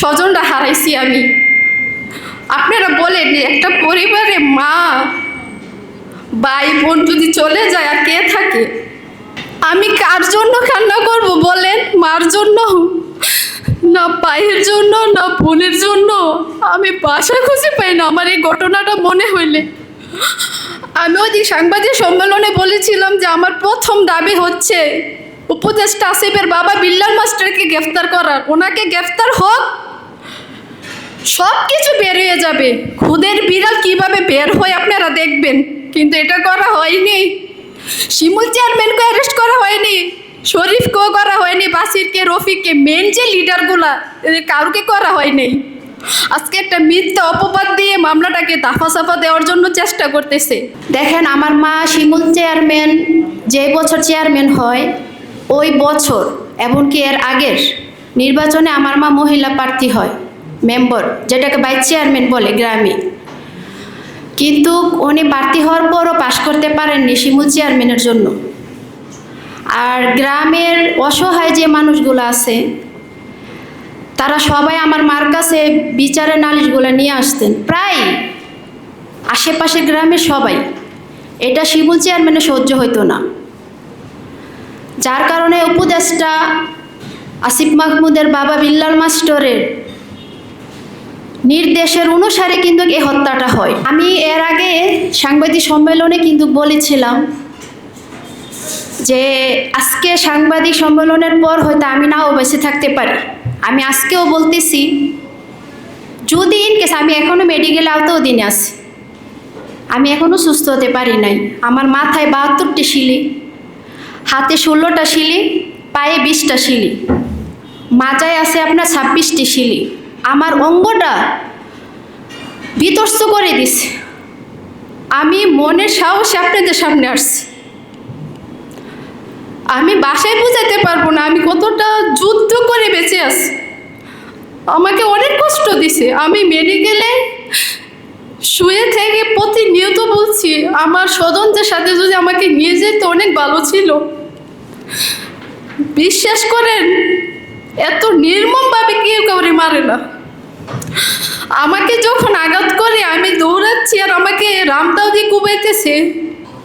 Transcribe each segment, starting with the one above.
স্বজনরা হারাইছি আমি। আপনারা বলেন, একটা পরিবারে মা ভাই বোন যদি চলে যায় আর কে থাকে? আমি কার জন্য কান্না করব বলেন? মার জন্য? না পায়ের জন্য, না বোনের জন্য? আমি বাসা খুঁজে পাই না আমার এই ঘটনাটা মনে হইলে। আমি ওই সাংবাদিক সম্মেলনে বলেছিলাম যে আমার প্রথম দাবি হচ্ছে উপদেষ্টা আসিফের বাবা বিল্লাল মাস্টারকে গ্রেফতার করার। ওনাকে গ্রেফতার হোক সব কিছু বের হয়ে যাবে। খুদের বিড়াল কীভাবে বের হয় আপনারা দেখবেন, কিন্তু এটা করা হয়নি। শিমুল চেয়ারম্যানকে অ্যারেস্ট করা হয়নি, শরীফকেও করা হয়নি, বাসিরকে, রফিককে মেন যে লিডারগুলা কাউকে করা হয়নি। আজকে একটা মিথ্যা অপবাদ দিয়ে মামলাটাকে দাফা সাফা দেওয়ার জন্য চেষ্টা করতেছে। দেখেন, আমার মা শিমুল চেয়ারম্যান, যে বছর চেয়ারম্যান হয়, ওই বছর, এমনকি এর আগের নির্বাচনে আমার মা মহিলা প্রার্থী হয়। মেম্বার, যেটাকে ভাইস চেয়ারম্যান বলে গ্রামে। কিন্তু উনি বাড়তি হওয়ার পরও পাশ করতে পারেননি শিমুল চেয়ারম্যানের জন্য। আর গ্রামের অসহায় যে মানুষগুলো আছে, তারা সবাই আমার মার কাছে বিচারের নালিশগুলো নিয়ে আসতেন। প্রায় আশেপাশের গ্রামের সবাই। এটা শিমুল চেয়ারম্যানের সহ্য হইতো না। যার কারণে উপদেশটা আসিফ মাহমুদের বাবা বিল্লাল মাস্টরের নির্দেশের অনুসারে কিন্তু এই হত্যাটা হয়। আমি এর আগে সাংবাদিক সম্মেলনে কিন্তু বলেছিলাম যে, আজকে সাংবাদিক সম্মেলনের পর হয়তো আমি নাও বেঁচে থাকতে পারি। আমি আজকেও বলতেছি, যদি ইন কেস আমি এখনও মেডিকেল আওতেও দিনে আছি, আমি এখনও সুস্থ হতে পারি নাই। আমার মাথায় বাহাত্তরটি শিলি, হাতে ষোলোটা শিলি, পায়ে বিশটা শিলি, মাজায় আছে আপনার ছাব্বিশটি শিলি। আমার অঙ্গটা বিতস্ত করে দিছে। আমি মনের সাহসে আপনাদের সামনে আসছি। আমি বাসায় বুঝাতে পারব না, আমি কতটা যুদ্ধ করে বেঁচে আছি। আমাকে অনেক কষ্ট দিছে। আমি মেডিকেলে শুয়ে থেকে প্রতিনিয়ত বলছি, আমার স্বজনদের সাথে যদি আমাকে নিয়ে যেত অনেক ভালো ছিল। বিশ্বাস করেন, এত নির্মমভাবে কেউ না আমাকে যখন আঘাত করে আমি দৌড়াচ্ছি আর আমাকে রামদাও দিয়ে কুবাইতেছে,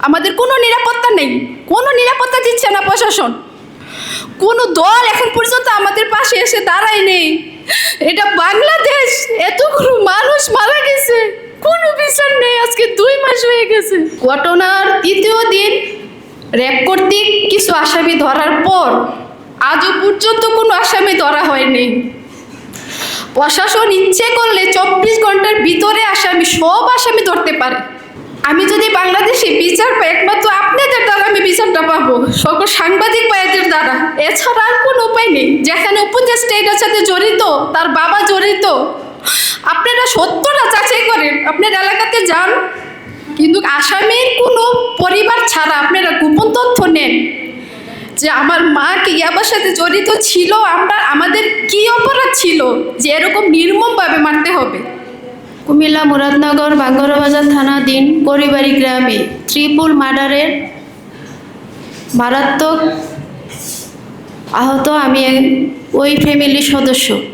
আমাদের কোনো নিরাপত্তা নেই, কোনো নিরাপত্তা দিচ্ছে না প্রশাসন। কোনো দল এখন পর্যন্ত আমাদের পাশে এসে দাঁড়ায় নেই। এটা বাংলাদেশ, এতগুলো মানুষ মারা গেছে, কোনো বিচার নেই, আজকে দুই মাস হয়ে গেছে। ঘটনার তৃতীয় দিন র্যাব কর্তৃক কিছু আসামি ধরার পর আজও পর্যন্ত কোনো আসামি ধরা হয়নি। প্রশাসন ইচ্ছে করলে চব্বিশ ঘণ্টার ভিতরে আসামি সব আসামি ধরতে পারে। আমি যদি বাংলাদেশে বিচার পাই, একমাত্র আপনাদের দ্বারা আমি বিচারটা পাবো, সকল সাংবাদিক ভাইদের দ্বারা। এছাড়া আর কোনো উপায় নেই। যেখানে উপদেষ্টা এটার সাথে জড়িত, তার বাবা জড়িত, আপনারা সত্যটা যাচাই করেন, আপনার এলাকাতে যান। কিন্তু আসামির কোনো পরিবার ছাড়া আপনারা গোপন তথ্য নেন। যে আমার মা কি ইয়াবার সাথে জড়িত ছিল? আমরা, আমাদের কি অপরাধ ছিল? যে এরকম নির্মমভাবে মারতে হবে। কুমিল্লা মুরাদনগর বাঙ্গরবাজার থানা দিন পরিবারি গ্রামে ত্রিপুল মার্ডারের মারাত্মক আহত আমি ওই ফ্যামিলির সদস্য।